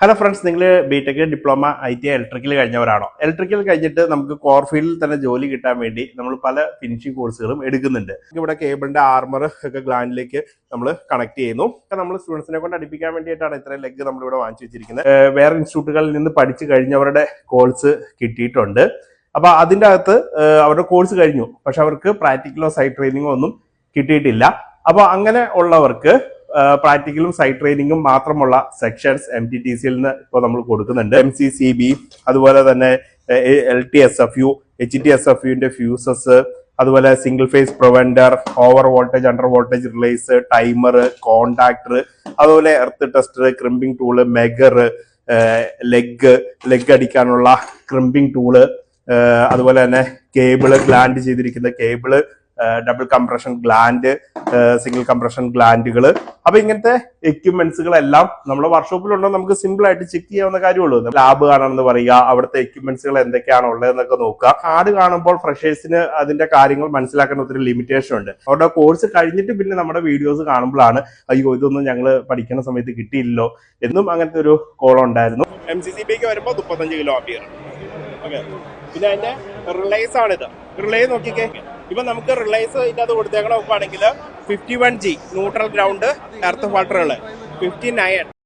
Hello friends നിങ്ങൾ B tech diploma I T electrical കഴിഞ്ഞവരാണോ? Electrical കഴിഞ്ഞിട്ട് നമുക്ക് കോർ ഫീൽഡിൽ തന്നെ ജോലി കിട്ടാൻ വേണ്ടി നമ്മൾ പല ഫിനിഷിംഗ് കോഴ്സുകളും എടുക്കുന്നുണ്ട്. ഇവിടെ കേബിളിന്റെ ആർമർ ഒക്കെ ഗ്ലാൻഡിലേക്ക് നമ്മൾ കണക്ട് ചെയ്യുന്നു. നമ്മൾ സ്റ്റുഡൻസിനെ കൊണ്ട് അടുപ്പിക്കാൻ വേണ്ടിയിട്ടാണ് ഇത്രയും ലെഗ് നമ്മൾ ഇവിടെ വാങ്ങിച്ചു വെച്ചിരിക്കുന്നത്. വേറെ ഇൻസ്റ്റിറ്റ്യൂട്ടുകളിൽ നിന്ന് പഠിച്ചു കഴിഞ്ഞവരുടെ കോഴ്സ് കിട്ടിയിട്ടുണ്ട്. അപ്പൊ അതിന്റെ അകത്ത് അവരുടെ കോഴ്സ് കഴിഞ്ഞു. പക്ഷെ അവർക്ക് പ്രാക്ടിക്കലോ സൈറ്റ് ട്രെയിനിങ്ങോ ഒന്നും കിട്ടിയിട്ടില്ല. അപ്പൊ അങ്ങനെ ഉള്ളവർക്ക് പ്രാക്ടിക്കലും സൈറ്റ് ട്രെയിനിങ്ങും മാത്രമുള്ള സെക്ഷൻസ് എം ടി ടി സിയിൽ നിന്ന് ഇപ്പോൾ നമ്മൾ കൊടുക്കുന്നുണ്ട്. എം സി സി ബി അതുപോലെ തന്നെ L T S F U H T S F യുവിന്റെ fuses അതുപോലെ single phase provender over voltage under voltage relays timer contactor അതുപോലെ earth tester crimping tool megger lug lug അടിക്കാനുള്ള crimping tool അതുപോലെ തന്നെ cable gland ചെയ്തിരിക്കുന്ന cable double compression gland single compression ഗ്ലാൻഡുകൾ അപ്പൊ ഇങ്ങനത്തെ എക്യുപ്മെന്റ്സുകളെല്ലാം നമ്മുടെ വർക്ക്ഷോപ്പിലുണ്ടോ നമുക്ക് സിമ്പിൾ ആയിട്ട് ചെക്ക് ചെയ്യാവുന്ന കാര്യമുള്ളൂ. ലാബ് കാണണമെന്ന് പറയുക അവിടുത്തെ എക്യുപ്മെന്റ്സുകൾ എന്തൊക്കെയാണ് ഉള്ളതെന്നൊക്കെ നോക്കുക. കാർഡ് കാണുമ്പോൾ ഫ്രഷേഴ്സിന് അതിന്റെ കാര്യങ്ങൾ മനസ്സിലാക്കാൻ ഒത്തിരി ലിമിറ്റേഷൻ ഉണ്ട്. അവരുടെ കോഴ്സ് കഴിഞ്ഞിട്ട് പിന്നെ നമ്മുടെ വീഡിയോസ് കാണുമ്പോഴാണ് അയ്യോ ഇതൊന്നും ഞങ്ങൾ പഠിക്കുന്ന സമയത്ത് കിട്ടിയില്ലല്ലോ. എന്നും അങ്ങനത്തെ ഒരു കോളം ഉണ്ടായിരുന്നു. എം സി സി ബിക്ക് വരുമ്പോൾ മുപ്പത്തഞ്ച് കിലോ ആപ്പിയർ പിന്നെ അതിന്റെ റിലേസ് ആണിത്. റിലേ നോക്കിക്കേ. ഇപ്പൊ നമുക്ക് റിലയൻസ് ഇതിനകത്ത് കൊടുത്തേക്കണ നോക്കുകയാണെങ്കിൽ fifty one G neutral ground earth വാട്ടറുകൾ fifty nine